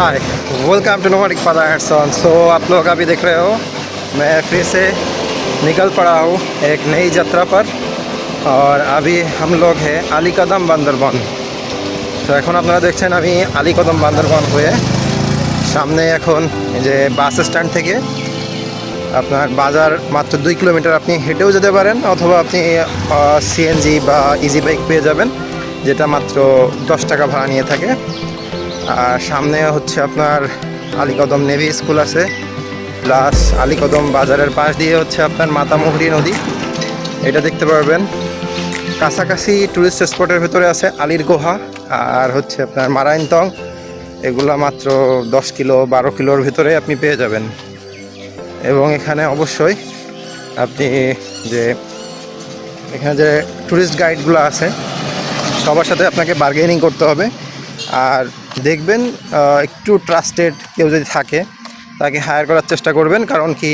hi welcome to nomadic father and son so आप लोग अभी देख रहे हो मैं फिर से निकल पड़ा हूँ एक नई यात्रा पर और अभी हम लोग हैं আলী কদম বান্দরবন তো এখন আপনারা দেখছেন আমি আলী কদম বান্দরবন হয়ে সামনে এখন এই যে বাস স্ট্যান্ড থেকে আপনার বাজার মাত্র দুই কিলোমিটার আপনি হেঁটেও যেতে পারেন অথবা আপনি সিএনজি বা ইজি বাইক পেয়ে যাবেন যেটা মাত্র দশ টাকা ভাড়া নিয়ে থাকে আর সামনে হচ্ছে আপনার আলীকদম নেভি স্কুল আছে, প্লাস আলীকদম বাজারের পাশ দিয়ে হচ্ছে আপনার মাতামুহুরি নদী, এটা দেখতে পারবেন। কাছাকাছি ট্যুরিস্ট স্পটের ভেতরে আছে আলীর গুহা আর হচ্ছে আপনার মারাইনতং, এগুলা মাত্র দশ কিলো, বারো কিলোর ভিতরে আপনি পেয়ে যাবেন। এবং এখানে অবশ্যই আপনি যে, এখানে যে ট্যুরিস্ট গাইডগুলো আছে, সবার সাথে আপনাকে বার্গেনিং করতে হবে। আর দেখবেন একটু ট্রাস্টেড কেউ যদি থাকে, তাকে হায়ার করার চেষ্টা করবেন, কারণ কি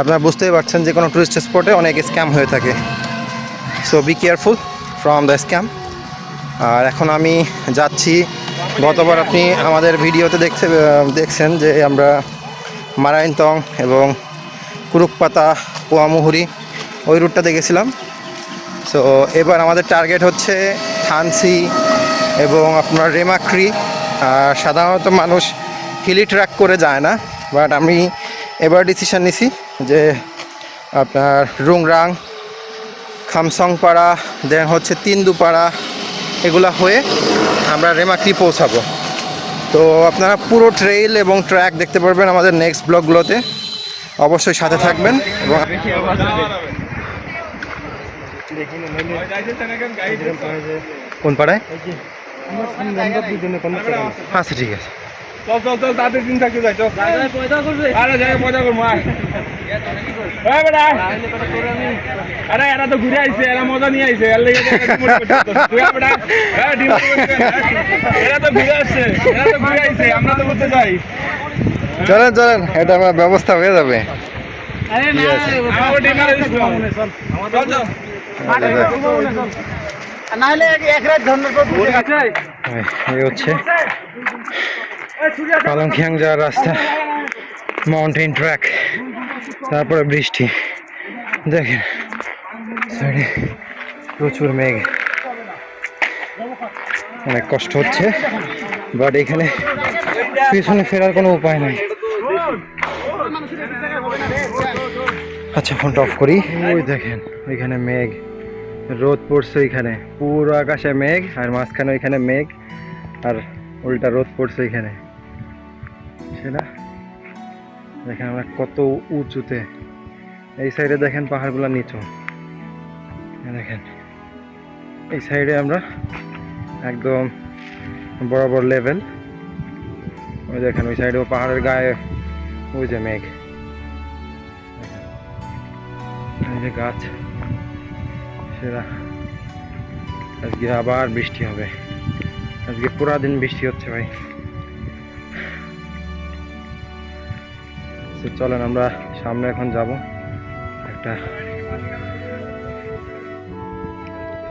আপনারা বুঝতেই পারছেন যে কোনো টুরিস্ট স্পটে অনেক স্ক্যাম হয়ে থাকে। So be careful from the scam আর এখন আমি যাচ্ছি, গতবার আপনি আমাদের ভিডিওতে দেখতে দেখছেন যে আমরা মারাইনতং এবং কুরুকপাতা, পোয়ামুহুরি, ওই রুটটা দেখেছিলাম। সো এবার আমাদের টার্গেট হচ্ছে থানসি এবং আপনার রেমাক্রি আর সাধারণত মানুষ হিলি ট্র্যাক করে যায় না বাট আমি এবার ডিসিশন নিছি যে আপনার রুংরাং খামসংপাড়া দেন হচ্ছে তিনদুপাড়া এগুলা হয়ে আমরা রেমাক্রি পৌঁছাবো। তো আপনারা পুরো ট্রেইল এবং ট্র্যাক দেখতে পারবেন আমাদের নেক্সট ব্লগগুলোতে অবশ্যই সাথে থাকবেন এবং কোন পাড়ায়? আচ্ছা ঠিক আছে। চল চল চল তাদের দিন থাকতে যাই চল। আরে যাই মজা করব। আরে এরা তো ঘুরে আইছে এরা মজা নিয়ে আইছে এর লেগে তো ঘুরে আসছে এরা তো ঘুরে আইছে আমরা তো করতে যাই। চলেন চলেন এটা আমার ব্যবস্থা হয়ে যাবে। আমার ডিমার চল চল। এই হচ্ছে পালংখিয়াং যাওয়ার রাস্তা। মাউন্টেন ট্র্যাক তারপরে বৃষ্টি। দেখেন সাইডে প্রচুর মেঘ। অনেক কষ্ট হচ্ছে। বাট এখানে পিছনে ফেরার কোনো উপায় নাই। আচ্ছা ফোনটা অফ করি। ওই দেখেন এখানে মেঘ। রোদ পড়ছে এখানে পুরো আকাশে মেঘ আর মাঝখানে ওইখানে মেঘ আর উল্টা রোদ পড়ছে এখানে সেটা দেখেন আমরা কত উঁচুতে। এই সাইডে দেখেন পাহাড়গুলো নিচু। দেখেন, এই সাইডে আমরা একদম বরাবর লেভেল ওই দেখেন, ওই সাইডেও পাহাড়ের গায়ে ওই যে মেঘ। গাছ। সেরা আজকে আবার বৃষ্টি হবে। আজকে পুরা দিন বৃষ্টি হচ্ছে ভাই। চলেন আমরা সামনে এখন যাব। একটা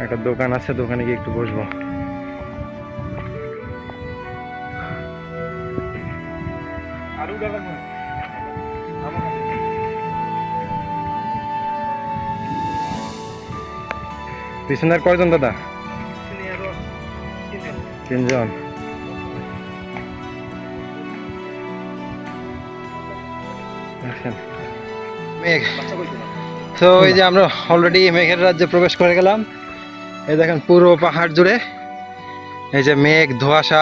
একটা দোকান আছে, দোকানে গিয়ে একটু বসবো। আরও দাদা পিছনের কয়জন দাদা? তিনজন। মেঘ। তো এই যে আমরা অলরেডি মেঘের রাজ্যে প্রবেশ করে গেলাম। এই দেখেন পুরো পাহাড় জুড়ে। এই যে মেঘ, ধোঁয়াশা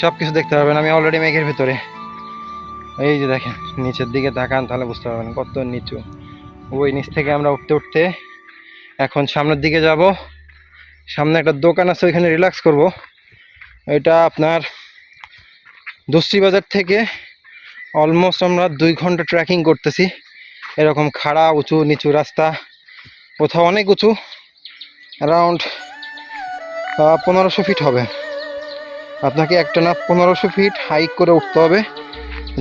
সব কিছু দেখতে পারবেন। আমি অলরেডি মেঘের ভিতরে। এই যে দেখেন, নিচের দিকে তাকান, তাহলে বুঝতে পারবেন কত নিচু। ওই নিচ থেকে আমরা উঠতে উঠতে এখন সামনের দিকে যাব। সামনে একটা দোকান আছে, ওইখানে রিল্যাক্স করব। এটা আপনার দুশ্রী বাজার থেকে অলমোস্ট আমরা দুই ঘণ্টা ট্রেকিং করতেছি। এরকম খাড়া, উঁচু, নিচু রাস্তা, কোথাও অনেক উঁচু অ্যারাউন্ড পনেরোশো ফিট হবে। আপনাকে একটা না পনেরোশো ফিট হাইক করে উঠতে হবে।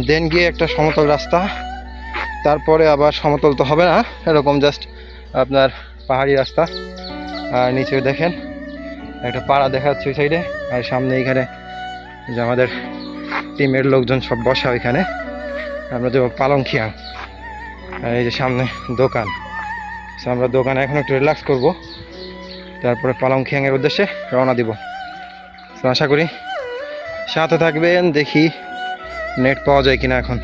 দেন গিয়ে একটা সমতল রাস্তা, তারপরে আবার সমতল তো হবে না। এরকম জাস্ট আপনার পাহাড়ি রাস্তা। আর নিচে দেখেন, একটা পাড়া দেখা যাচ্ছে ওই সাইডে। আর সামনে এইখানে যে আমাদের টিমের লোকজন সব বসা ওইখানে। আমরা যাব পালংখিয়াং আর এই যে সামনে দোকান। আমরা দোকানে এখন একটু রিল্যাক্স করব। তারপরে পালংখিয়াংয়ের উদ্দেশ্যে রওনা দিব। আশা করি সাথে থাকবেন, দেখি নেট পাওয়া যায় কিনা এখন।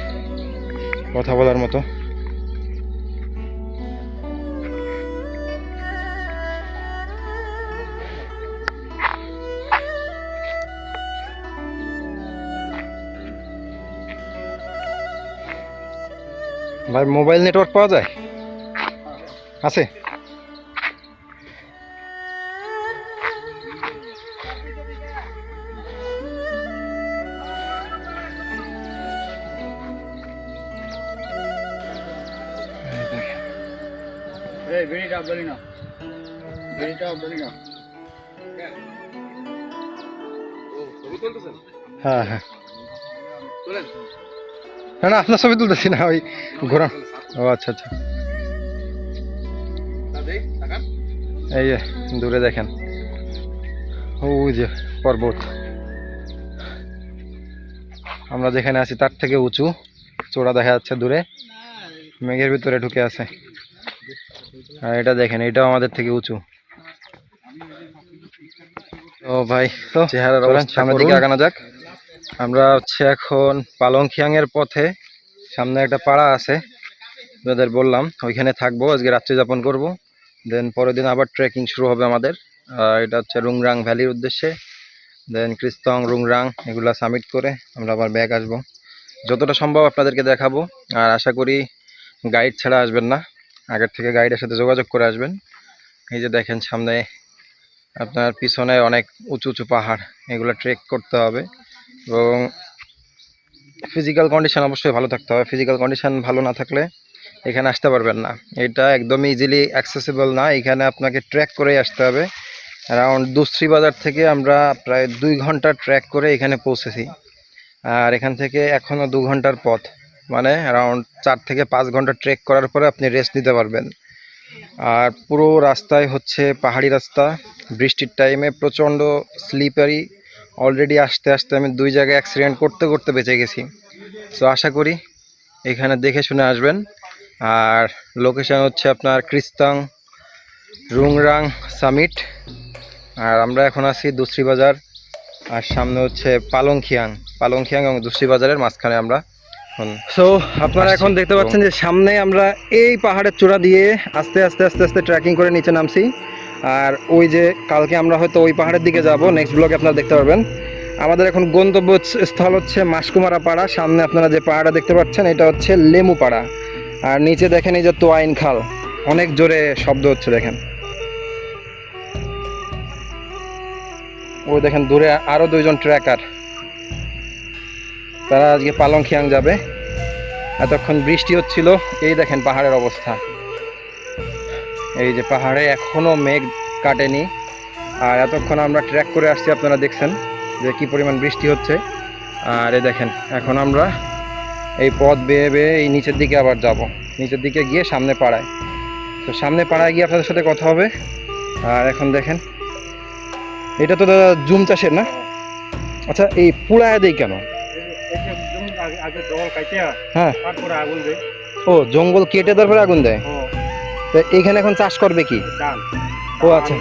কথা বলার মতো। ভাই মোবাইল নেটওয়ার্ক পাওয়া যায়? আছে? এই বিড়িটা বলি না বিড়িটা বলি না হ্যাঁ হ্যাঁ। না না আপনার ছবি তুলতেছি না ওই ঘোরা ও আচ্ছা আচ্ছা। এই যে দূরে দেখেন। ওই যে পর্বত। আমরা যেখানে আছি তার থেকে উঁচু। চূড়া দেখা যাচ্ছে দূরে। মেঘের ভিতরে ঢুকে আছে। আর এটা দেখেন এটাও আমাদের থেকে উঁচু। ও ভাই তো চেহারার সামনের দিকে আগানো যাক। আমরা হচ্ছে এখন পালংখিয়াং এর পথে সামনে একটা পাড়া আছে যাদের বললাম, ওইখানে থাকব, আজকে রাত্রি যাপন করব, দেন পরের দিন আবার ট্রেকিং শুরু হবে আমাদের এটা হচ্ছে রুংরাং ভ্যালির উদ্দেশ্যে, দেন ক্রিস্তং রুংরাং, এগুলা সামিট করে আমরা আবার ব্যাগ আসব। যতটা সম্ভব আপনাদেরকে দেখাবো, আর আশা করি গাইড ছাড়া আসবেন না, আগের থেকে গাইডের সাথে যোগাযোগ করে আসবেন। এই যে দেখেন সামনে আপনার পিছনে অনেক উঁচু উঁচু পাহাড়, এগুলো ট্রেক করতে হবে। এবং ফিজিক্যাল কন্ডিশান অবশ্যই ভালো থাকতে হবে। ফিজিক্যাল কন্ডিশান ভালো না থাকলে এখানে আসতে পারবেন না। এটা একদমই ইজিলি অ্যাক্সেসিবল না। এখানে আপনাকে ট্র্যাক করেই আসতে হবে। অ্যারাউন্ড দুশ্রী বাজার থেকে আমরা প্রায় দুই ঘণ্টা ট্র্যাক করে এখানে পৌঁছেছি। আর এখান থেকে এখনও দু ঘণ্টার পথ। মানে অ্যারাউন্ড চার থেকে পাঁচ ঘণ্টা ট্রেক করার পরে আপনি রেস্ট নিতে পারবেন। আর পুরো রাস্তায় হচ্ছে পাহাড়ি রাস্তা। বৃষ্টির টাইমে প্রচণ্ড স্লিপারি অলরেডি আসতে আসতে আমি দুই জায়গায় অ্যাক্সিডেন্ট করতে করতে বেঁচে গেছি। সো আশা করি এখানে দেখে শুনে আসবেন। আর লোকেশন হচ্ছে আপনার ক্রিস্তাং রুংরাং সামিট আর আমরা এখন আছি দুশ্রী বাজার। আর সামনে হচ্ছে পালংখিয়াং। পালংখিয়াং এবং দুশ্রী বাজারের মাঝখানে আমরা সো আপনারা এখন দেখতে পাচ্ছেন যে সামনে আমরা এই পাহাড়ের চূড়া দিয়ে আস্তে আস্তে আস্তে আস্তে ট্রেকিং করে নিচে নামছি। আর ওই যে কালকে আমরা হয়তো ওই পাহাড়ের দিকে যাব নেক্সট ব্লগে আপনারা দেখতে পারবেন। আমাদের এখন গন্তব্য স্থল হচ্ছে মাসকুমারা পাড়া সামনে আপনারা যে পাহাড়টা দেখতে পাচ্ছেন, এটা হচ্ছে লেমু পাড়া আর নিচে দেখেন এই যে তোয়াইন খাল, অনেক জোরে শব্দ হচ্ছে দেখেন। ওই দেখেন দূরে আরও দুইজন ট্র্যাকার। তারা আজকে পালংখিয়াং যাবে। এতক্ষণ বৃষ্টি হচ্ছিল, এই দেখেন পাহাড়ের অবস্থা। এই যে পাহাড়ে এখনও মেঘ কাটেনি। আর এতক্ষণ আমরা ট্র্যাক করে আসছি আপনারা দেখছেন যে কি পরিমাণ বৃষ্টি হচ্ছে। আর এই দেখেন এখন আমরা এই পথ বেয়ে বেয়ে এই নিচের দিকে আবার যাব। নিচের দিকে গিয়ে সামনে পাড়ায়। তো সামনে পাড়ায় গিয়ে আপনাদের সাথে কথা হবে। আর এখন দেখেন এটা তো দাদা জুম চাষের না? আচ্ছা এই পুড়ায় দেই কেন? হ্যাঁ। আগুন ও জঙ্গল কেটে তারপরে আগুন দেয়? তো এইখানে এখন চাষ করবে কি? ও আচ্ছা।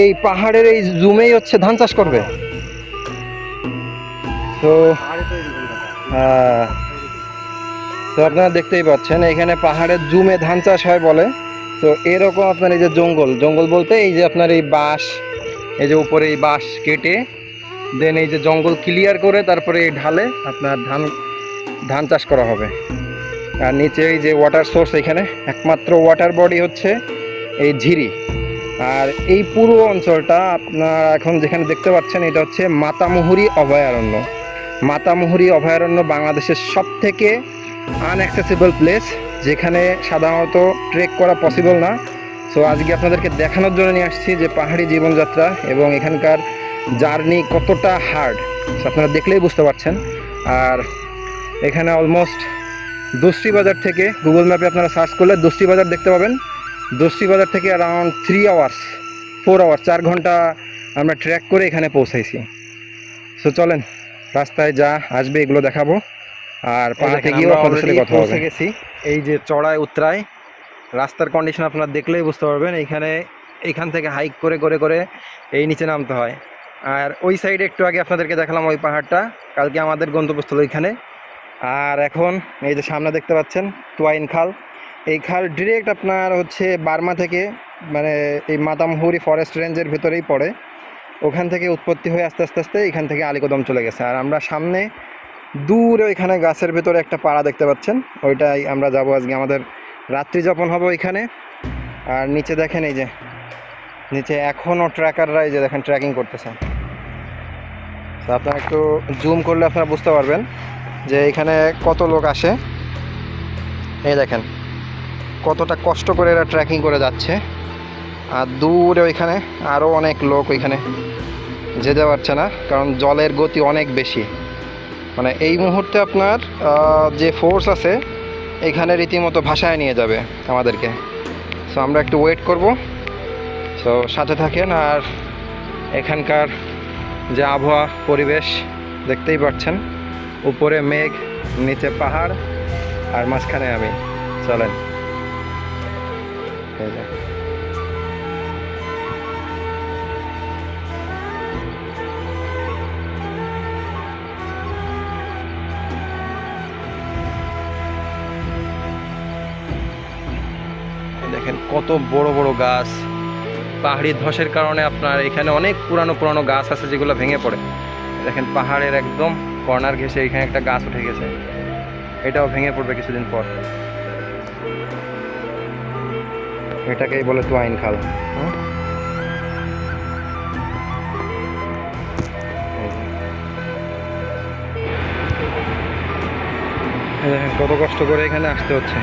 এই পাহাড়ের এই জুমেই হচ্ছে ধান চাষ করবে? তো। আহ, তো আপনারা দেখতেই পাচ্ছেন এখানে পাহাড়ের জুমে ধান চাষ হয় বলে। তো এরকম আপনার এই যে জঙ্গল জঙ্গল বলতে এই যে আপনার এই বাঁশ এই যে উপরে এই বাঁশ কেটে দেন এই যে জঙ্গল ক্লিয়ার করে তারপরে এই ঢালে আপনার ধান ধান চাষ করা হবে। আর নিচে এই যে ওয়াটার সোর্স এখানে, একমাত্র ওয়াটার বডি হচ্ছে এই ঝিরি। আর এই পুরো অঞ্চলটা আপনার এখন যেখানে দেখতে পাচ্ছেন, এটা হচ্ছে মাতামুহুরি অভয়ারণ্য। মাতামুহুরি অভয়ারণ্য বাংলাদেশের সব থেকে আনঅ্যাক্সেসিবল প্লেস যেখানে সাধারণত ট্রেক করা পসিবল না। সো আজকে আপনাদেরকে দেখানোর জন্য নিয়ে আসছি যে পাহাড়ি জীবনযাত্রা এবং এখানকার জার্নি কতটা হার্ড আপনারা দেখলেই বুঝতে পারছেন। আর এখানে অলমোস্ট দোস্তি বাজার থেকে গুগল ম্যাপে আপনারা সার্চ করলে দোস্তি বাজার দেখতে পাবেন। দোস্তি বাজার থেকে around three hours four hours চার ঘণ্টা আমরা ট্র্যাক করে এখানে পৌঁছাইছি। সো চলেন রাস্তায় যা আসবে এগুলো দেখাবো। আর পাহাড়ে গিয়েও আমরা আপনাদের সাথে কথা পৌঁছে হবে গেছি। এই যে চড়াই উতরাই রাস্তার কন্ডিশন আপনারা দেখলেই বুঝতে পারবেন। এইখানে এইখান থেকে হাইক করে করে করে এই নিচে নামতে হয়। আর ওই সাইডে একটু আগে আপনাদেরকে দেখালাম ওই পাহাড়টা। কালকে আমাদের গন্তব্যস্থল ওইখানে। আর এখন এই যে সামনে দেখতে পাচ্ছেন টুয়াইন খাল। এই খাল ডিরেক্ট আপনার হচ্ছে বার্মা থেকে মানে এই মাতামহুরি ফরেস্ট রেঞ্জের ভেতরেই পড়ে। ওখান থেকে উৎপত্তি হয়ে আস্তে আস্তে আস্তে এখান থেকে আলিকদম চলে গেছে। আর আমরা সামনে দূরে ওইখানে গাছের ভেতরে একটা পাড়া দেখতে পাচ্ছেন। ওইটাই আমরা যাব আজকে, আমাদের রাত্রি যাপন হবে ওইখানে। আর নিচে দেখেন এই যে, নিচে এখনও ট্র্যাকাররা এই যে দেখেন ট্র্যাকিং করতেছে। তো আপনারা একটু জুম করলে আপনারা বুঝতে পারবেন। যে এখানে কত লোক আসে? এই দেখেন, কতটা কষ্ট করে এরা ট্রেকিং করে যাচ্ছে। আর দূরে ওইখানে আরও অনেক লোক ওইখানে যেতে পারছে না, কারণ জলের গতি অনেক বেশি। মানে এই মুহূর্তে আপনার যে ফোর্স আছে, এখানে রীতিমতো ভাষায় নিয়ে যাবে আমাদেরকে। সো আমরা একটু ওয়েট করব। সো সাথে থাকেন আর এখানকার যে আবহাওয়া পরিবেশ দেখতেই পাচ্ছেন। উপরে মেঘ, নিচে পাহাড়, আর মাঝখানে আমি। চলেন। দেখেন কত বড় বড় গাছ। পাহাড়ি ধসের কারণে আপনার এখানে অনেক পুরানো পুরানো গাছ আছে যেগুলো ভেঙে পড়ে। দেখেন পাহাড়ের একদম কর্নার ঘেসে এখানে একটা গাছ উঠে গেছে এটাও ভেঙে পড়বে কিছুদিন পর এটাকেই বলে তোয়াইন খাল হুম? এই যে। এই দেখেন কত কষ্ট করে এখানে আসতে হচ্ছে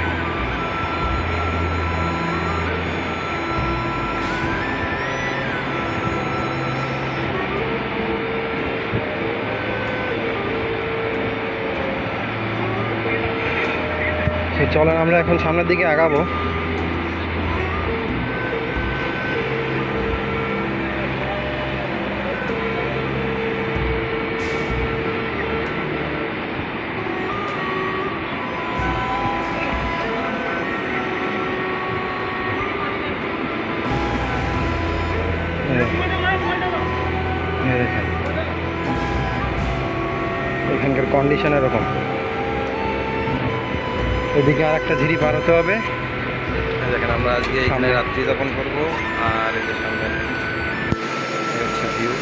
চলেন আমরা এখন সামনের দিকে আগাবো। এখানকার কন্ডিশন এরকম এদিকে আর একটা ঝিরি পার হতে হবে। দেখেন আমরা আজকে এখানে। রাত্রি যাপন করব আর এই যে সামনে হচ্ছে ভিউ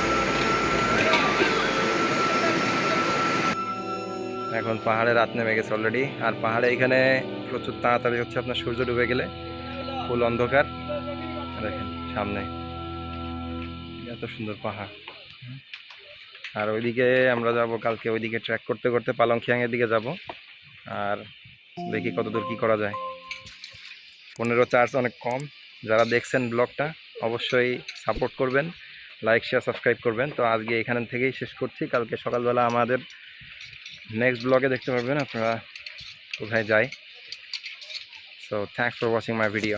এখন পাহাড়ে রাত নেমে গেছে অলরেডি আর পাহাড়ে এখানে প্রচুর তাড়াতাড়ি হচ্ছে আপনার সূর্য ডুবে গেলে। ফুল অন্ধকার। দেখেন সামনে। এত সুন্দর পাহাড়। আর ওইদিকে আমরা যাব কালকে ওইদিকে ট্র্যাক করতে করতে পালংখিয়াংয়ের দিকে যাব। আর দেখি কতদূর কি করা যায়। পনেরো চার্জ অনেক কম। যারা দেখছেন ব্লগটা, অবশ্যই সাপোর্ট করবেন লাইক শেয়ার সাবস্ক্রাইব করবেন। তো আজকে এখান থেকেই শেষ করছি। কালকে সকালবেলা আমাদের নেক্সট ব্লগে দেখতে পারবেন, আপনারা কোথায় যাই। So thanks for watching my video